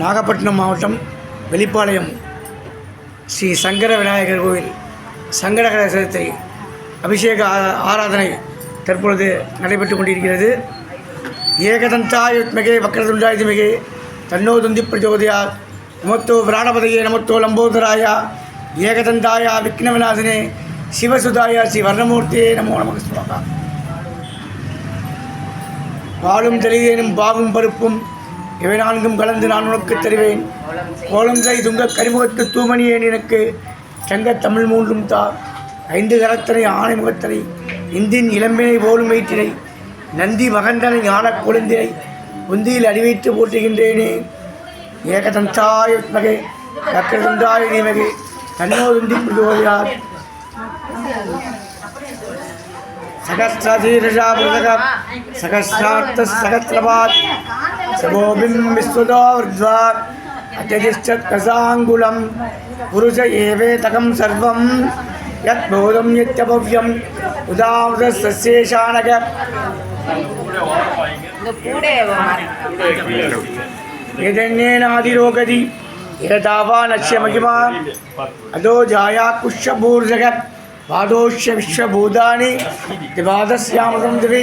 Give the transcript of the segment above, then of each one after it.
நாகப்பட்டினம் மாவட்டம் வெளிப்பாளையம் ஸ்ரீ சங்கர விநாயகர் கோவில் சங்கடகர சதுர்த்தி அபிஷேக ஆராதனை தற்பொழுது நடைபெற்று கொண்டிருக்கிறது. ஏகதந்தாயுத்மிகே வக்ரதுண்டாயுத்மிகே தன்னோ துந்தி பிரச்சோதயா நமத்தோ பிராணபதையே நமத்தோ லம்போதராயா. ஏகதந்தாயா விக்ன சிவசுதாயா ஸ்ரீ வர்ணமூர்த்தியே நமோ நமக சுவாகா. பாலும் தெளிதேனும் பாவும் பருப்பும் இவை நான்கும் கலந்து நான் உனக்கு தருவேன். கோலங்கை துங்க கரிமுகத்து தூமணியேன் எனக்கு சங்க தமிழ் மூன்றும் தா. ஐந்து கரத்தனை ஆணை முகத்தனை. இந்தின் இளம்பினை போலும் வயிற்றினை நந்தி மகந்தனை ஞான குழந்தினை உந்தியில் அடிவைத்து போற்றுகின்றேனே. ஏகதந்தாய மகே கக்கதந்தாய நீமகே. தன்னோதுந்தி புரிவார் சகசிரதீரா மிருதக சகசிரார்த்த சகசிரபாத் समोभिं विश्वतो वृद्ध्वा अत्यधिष्ठत्कसाङ्गुलं पुरुष एवेतकं सर्वं यद्बोधं नित्यभव्यम् उदाहृतस्येषाणग यदन्येनादिरोगति यदावानस्य महिमा। अदो जाया दिवि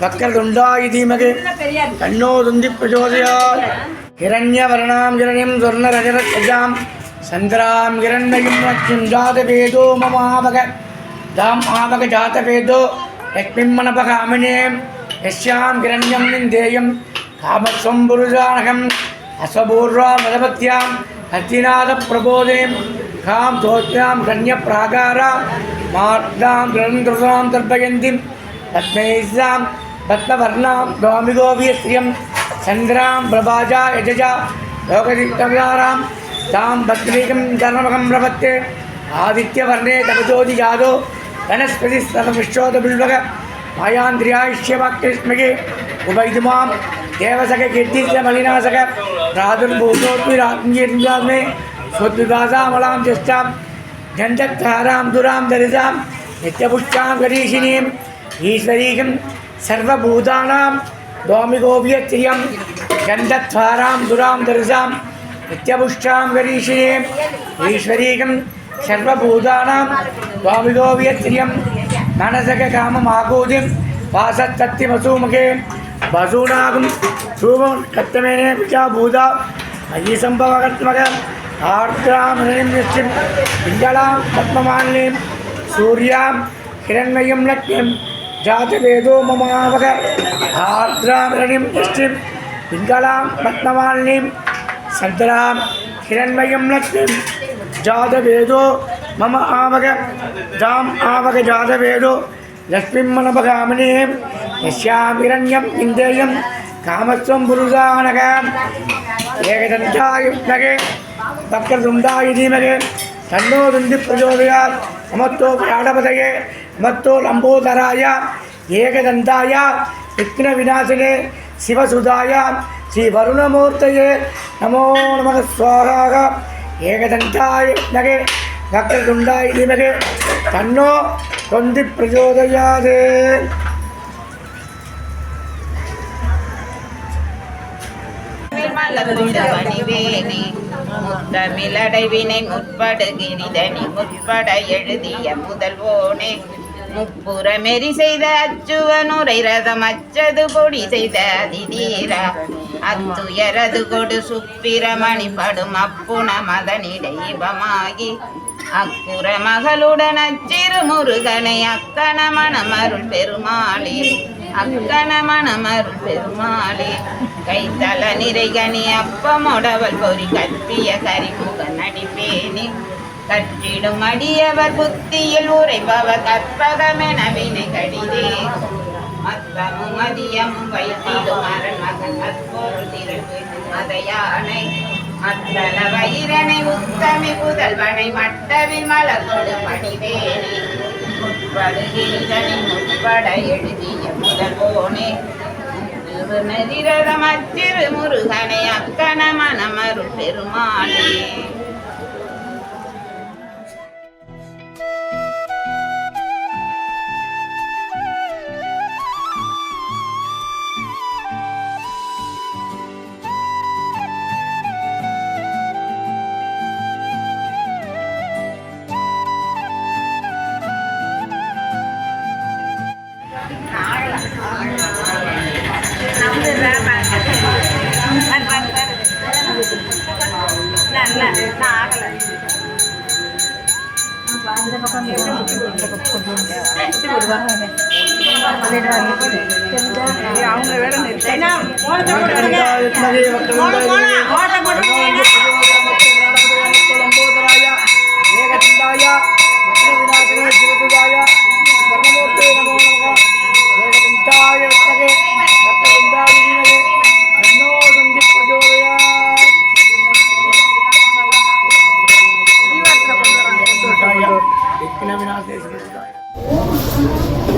வக்கரதுண்டாய தீமகே தன்னோ துந்தி பிரச்சோதயாத் ஹிரண்யவர்ணாம் ஹிரண்யம் ஸ்வர்ணரஜரத்வஜாம் சந்திராம் ஹிரண்மயும் லக்ஷ்மிம் ஜாதவேதோ மமாவக. தாம் ஆவக ஜாதவேதோ. லக்ஷ்மிம் மனபக அமினேம். யஸ்யாம் ஹிரண்யம் நிந்தேயம். காமஸ்வம் புருஷானகம் அஸ்வபூர்வா மதபத்யாம் ஹத்திநாத பிரபோதேம். காம் தோத்யாம் கன்ய பிராகாரா. மார்தாம் கிரந்திரதாம் தர்பயந்திம். பத்மேஷாம் रत्नवर्णां गौमिगोभिः श्रियं प्रभाजा यजजा योगदित्यव्यारां तां भद्रीकं धर्मकं प्रपत्ते आदित्यवर्णे तपजोति जादो वनस्पति सर्वविश्वोदबिल्वग देवसख स्वद्विभासामलां दुरां दरिदां नित्यपुष्टां गरीषिणीम् ईश्वरीकं സർവഭൂതാനാം ഭൗമികോപിയത്രിയം ഗന്ധധ്വാരാം ദുരാം ദർശാം നിത്യപുഷ്ടാം ഗരീഷിനേം ഈശ്വരീകം സർവഭൂതാനാം ഭൗമികോപിയത്രിയം മാനസകകാമമാകൂതിം വാസത്തത്തിമസൂമുഖേ വസൂനാകും ധൂമം കത്തമേനെ ഭൂത. മയീസംഭവകത്മക ആർദ്രാമൃണിം നിത്യം പിഞ്ചളാം പത്മമാലിനീം സൂര്യാം ഹിരണ്മയം ലക്ഷ്യം ஜாஜவேதோ மமாவக ஆர்திராமிரணிம் புஷ்டிம் பிங்களாம் பத்மவாலினிம் சந்தராம் ஹிரண்மயம் லக்ஷ்மிம் ஜாதவேதோ மம ஆவக தாம் ஆவக ஜாதவேதோ லக்ஷ்மிம் மனபகாமினேம் யஸ்யாம் இரண்யம் இந்தேயம் காமஸ்வம் புருதானக ஏகதந்தாயுக்னகே பக்ரதுண்டாயு தீமகே தன்னோ துந்தி பிரஜோதயா சமத்தோ பிராடபதையே மற்றோ லம்போதராய ஏகதந்தாய விக்ன விநாசினே சிவசுதாய ஸ்ரீ வருணமூர்த்தையே நமோ நமக ஸ்வாகாக ஏகதந்தாயுக்னகே வக்கரதுண்டாய தீமகே தன்னோ தொந்தி பிரச்சோதயாதே மலர்ந்தவனிவேனே முத்தமிழடைவினை முற்படுகிரிதனி முற்பட எழுதிய முதல்வோனே முப்புறமெறி செய்த அச்சுவனுரை ரதம் அச்சது பொடி செய்த அதிதீரா. அத்துயரது கொடு சுப்பிரமணி படும் அப்புண மதனிடைபமாகி அக்குற மகளுடன் அச்சிறு முருகனை அக்கண மணமருள் பெருமாளே. அக்கண மணமருள் பெருமாளே. கைத்தல நிறைகனி அப்பமொடவல் பொறி கற்பிய கரிமுக நடிப்பேனி கற்றிடும் அடியவர் புத்தியில் உரைபவர் கற்பகமென வினை கடிதே. மத்தமும் அத்தமும் மதியமும் வைத்திடும் அரண் மகன் அற்பொருள் திரள்விடும் மதையானை மத்தள வைரனை உத்தமி புதல்வனை மட்டவில் மலர்கொடு மணிவேணி முற்படுகின்றனின் முற்பட எழுதிய முதல்வோனே. திருநெறிரதம் அச்சிறு முருகனை அக்கண மனமரு பெருமானே அவங்க வேற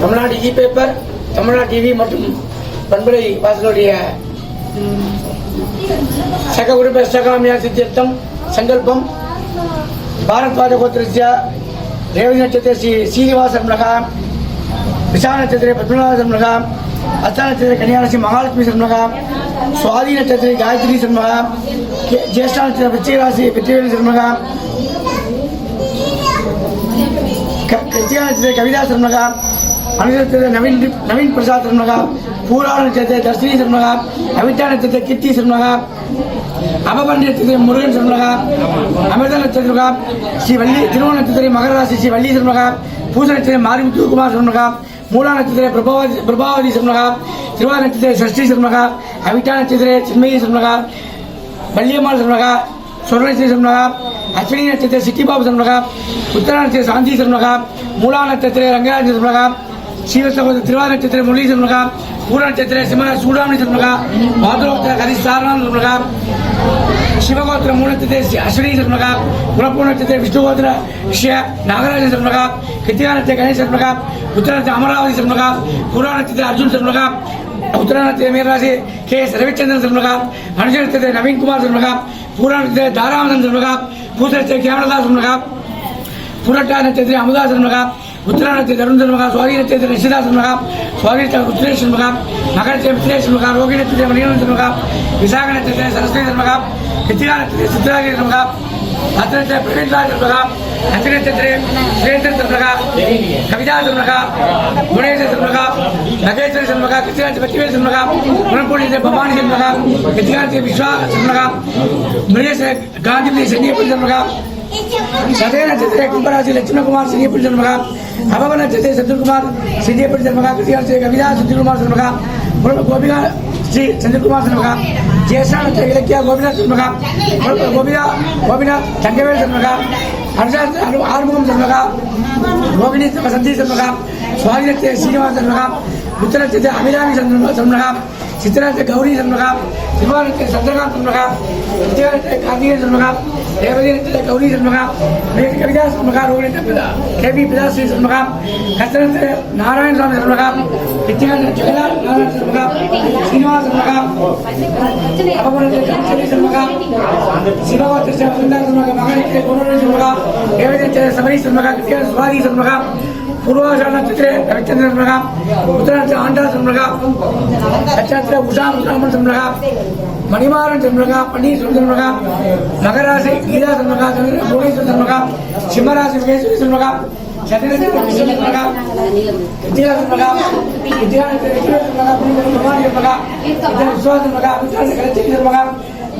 Tamil Nadu e e paper Tamil Nadu TV மற்றும் பண்புரை வாசலுடைய சக குடும்ப சகாமியா சித்தியர்த்தம் சங்கல்பம் பாரத்வாஜ கோத்திரஸ்ய ரேவதி நட்சத்திர ஸ்ரீ ஸ்ரீனிவாச விஷா நட்சத்திர பத்மநாத சர்மகா அத்தா நட்சத்திர கன்னியாசி மகாலட்சுமி சர்மகா சுவாதி நட்சத்திர காயத்ரி சர்மகா ஜேஷ்டா நட்சத்திர விச்சிகராசி பித்திவேலி சர்மகா கிருத்தியா நட்சத்திர கவிதா சர்மகா அனுசத்திர நவீன் நவீன் பிரசாத் சர்மகா பூராண சேர்த்த தர்ஷினி சர்மகா அமிதா நட்சத்திர கீர்த்தி சர்மகா அபபன் முருகன் சர்மகா அமிர்த நட்சத்திரகா ஸ்ரீ வள்ளி திருவோண நட்சத்திர மகராசி ஸ்ரீ வள்ளி சர்மகா பூச நட்சத்திர மாரிமுத்துகுமார் சர்மகா மூலா நட்சத்திர பிரபாவதி பிரபாவதி சர்மகா திருவா நட்சத்திர சஷ்டி சர்மகா அவிட்டா நட்சத்திர சின்மயி சர்மகா வள்ளியம்மாள் சர்மகா சுவர்ணஸ்ரீ சர்மகா அஸ்வினி நட்சத்திர சிட்டிபாபு சர்மகா உத்தர நட்சத்திர சாந்தி சர்மகா மூலா நட்சத்திர ரங்கராஜ சர்மகா ஸ்ரீவசகோத திருவா நட்சத்திர முரளி சர்மகா பூர நட்சத்திர சிம்ம சூடாமணி சர்மகா பாதுரோத்திர கரி சாரணம் சர்மகா ಶಿವಗೋತ್ರ ಮೂಲತಿದೆ ಅಶ್ವಿನಿ ಶರ್ಮಗ ಕುಲಪೂರ್ಣತೆ ವಿಷ್ಣುಗೋತ್ರ ವಿಷಯ ನಾಗರಾಜ ಶರ್ಮಗ ಕೃತಿಕಾನತೆ ಗಣೇಶ ಶರ್ಮಗ ಉತ್ತರನತೆ ಅಮರಾವತಿ ಶರ್ಮಗ ಪುರಾಣತೆ ಅರ್ಜುನ್ ಶರ್ಮಗ ಉತ್ತರನತೆ ಮೇರಾಜಿ ಕೆ ಎಸ್ ರವಿಚಂದ್ರನ್ ಶರ್ಮಗ ಅನುಜನತೆ ನವೀನ್ ಕುಮಾರ್ ಶರ್ಮಗ பூராணத்தை தாராமதன் சண்மகா பூசத்தை கேமலதாஸ் சண்மகா புரட்டா நட்சத்திரி அமுதா சண்மகா உத்தரா நட்சத்திர தருண் சண்மகா சுவாதி நட்சத்திர நிஷிதா சண்மகா சுவாதி உத்திரேஷ் சண்மகா நகரத்திய மித்ரேஷ் சண்மகா ரோகி நட்சத்திர மணியன் சண்மகா விசாக நட்சத்திர சரஸ்வதி சண்மகா கித்திகா நட்சத்திர சித்தராஜி சண்மகா அத்தனத்தை பிரவீன்லாஜ் சண்மகா நட்சத்திர சுரேந்திர சண்மகா கவிதா சண்மகா குணேஷ் சண்மகா ನಗೇಶ್ವರ ಜನ್ಮಗ ಕೃಷ್ಣಾಂಚ ಬಸವೇಶ್ವರ ಜನ್ಮಗ ಬ್ರಹ್ಮಪುರಿ ಭವಾನಿ ಜನ್ಮಗ ಕೃಷ್ಣಾಂಚ ವಿಶ್ವಾಸ ಜನ್ಮಗ ಮೃಗೇಶ ಗಾಂಧಿ ಶನಿಯಪ್ಪ ಜನ್ಮಗ ಸದೇನ ಜೊತೆ ಕುಂಭರಾಜಿ ಲಕ್ಷ್ಮಣ ಕುಮಾರ್ ಸಿನಿಯಪ್ಪ ಜನ್ಮಗ ಹವನ ಜೊತೆ ಸದ್ರುಕುಮಾರ್ ಸಿನಿಯಪ್ಪ ಜನ್ಮಗ ಕೃಷ್ಣಾಂಚ ಕವಿದಾಸ್ ಸದ್ರುಕುಮಾರ್ ಜನ್ಮಗ ಗೋಪಿಗ ಶ್ರೀ ಚಂದ್ರಕುಮಾರ್ ಜನ್ಮಗ ಜಯಶ್ರಾಂತ ಇಲಕ್ಯ ಗೋಪಿನಾಥ್ ಜನ್ಮಗ ಗೋಪಿನ ಗೋಪಿನಾಥ್ ತಂಗವೇಲ್ ಜನ್ಮಗ ಹರ್ಷಾಂತ ಆರ್ಮುಖಂ ಜನ್ಮಗ ಗೋಪಿನಿ ಸಂಧಿ ಜನ್ಮಗ ಸ್ವಾಮಿನತ್ತೆ ಶ್ರೀನಿವಾಸ ಜನ್ಮಗ ஜன்மகா அபிராமி நட்சத்திர அபிராமி ஜன்மகா சித்திரத்தை கௌரி சண்முகா சிவானத்தை சந்திரகாந்த் சண்முகா விஜயனத்தை கார்த்திகை சண்முகா தேவதீனத்தை கௌரி சண்முகா மேற்கு கவிதா சண்முகா ரோகிணி பிதா கேபி பிதாஸ்ரீ சண்முகா கஸ்தனத்தை நாராயண சுவாமி சண்முகா வித்யானத்தை ஜெகதா நாராயண சண்முகா சீனிவாச சண்முகா அபமனத்தை கம்சரி சண்முகா சிவகோத்திர சுந்தர சண்முகா மகனத்தை குருவர சண்முகா சபரி சண்முகா கிருத்தியான சுவாதி சண்முகா पूर्वाषाणक्षत्रे रविचन्द्रसम्भ्रः उत्तराक्षे आण्डासम्भ्रः दक्षाक्षे उषामुसम्भ्रः मणिमारणसम्भ्रः पण्डीसम्भ्रः मकराशि गीतासम्भ्रः भुवनेश्वरसम्भ्रः सिंहराशि विकेश्वरसम्भ्रः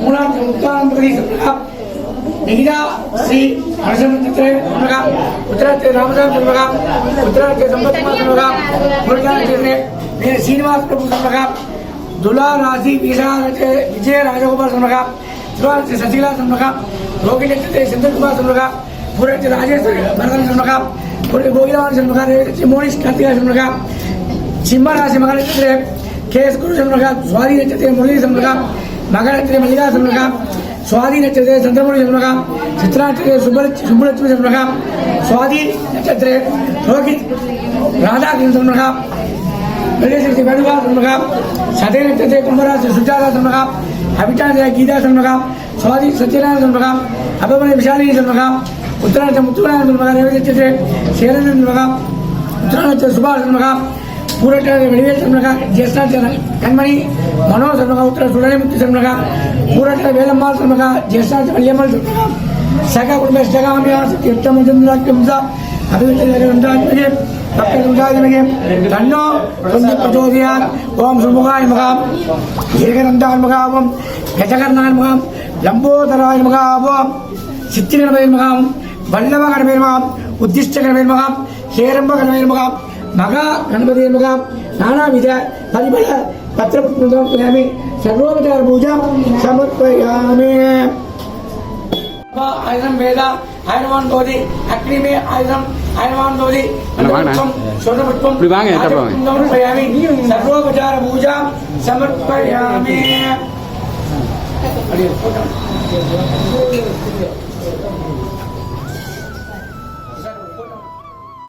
மூணாம் முக்காலம் பிரதேச பிரகா மிகிதா ஸ்ரீ அரசமத்திரே பிரகா सिंह राशि विजेश्वरी सम्रगा शतरंज सम्रगा विद्या सम्रगा विद्या सम्रगा भगवान सम्रगा विश्वास सम्रगा विश्वास कलचि सम्रगा मूला मुक्तानंद सम्रगा निगिदा श्री हर्षम चित्रे सम्रगा उत्तराते रामदास सम्रगा उत्तराते संपत कुमार सम्रगा मुर्गा चित्रे मेरे श्रीनिवास प्रभु सम्रगा दुला राशि विशालते विजय राजगोपाल सम्रगा शिवाते शशिकला सम्रगा रोगिणी चित्रे चंद्र कुमार सम्रगा पूरे राजेश भरतन சுவாதி நட்சத்திரே ரோஹித் ராதாகிருஷ்ணமகா வெள்ளேஸ்வரி வேணுகா சண்மகா சதய நட்சத்திரே கும்பராசி சுஜாதா சண்மகா அபிட்டாந்திரா கீதா சண்மகா சுவாதி சத்யநாராயண சண்மகா அபமணி விஷாலினி சண்மகா உத்தராட்சம் முத்துநாராயண சண்மகா ரேவதி நட்சத்திரே சேரன் சண்மகா உத்தராட்சம் சுபாஷ் சண்மகா பூரட்டாதி வெளியே சண்மகா ஜேஷ்டா கண்மணி மனோ சண்மகா உத்தர சுடலை முத்து சண்மகா பூரட்டாதி வேலம்மாள் சண்மகா ஜேஷ்டா வல்லியம்மாள் சண்மகா சக குடும்ப சகாமியா சத்தியத்தமஜந்திராக்கியம்சா தன்னோ தொந்தி பிரச்சோதயாத் ஓம் சுமுகாய மகாம் ஏகநந்தாய மகாவும் கஜகர்ணாய மகாம் லம்போதராய மகாவும் சித்திரகணபதி மகாம் வல்லவ கணபதி மகாம் உத்திஷ்ட ஹேரம்ப மகா நானாவித பரிமள சர்வோபச்சார பூஜா சமர்ப்பயாமே ஆயுதம் வேதா ஆயுதவான் போதி அக்னிமே ஆயுதம் ஆயுதவான் என்கிட்ட வாங்க. சமர்ப்பயாமி சர்வோபச்சார பூஜா சமர்ப்பயாமி அப்படியே போட்டோம்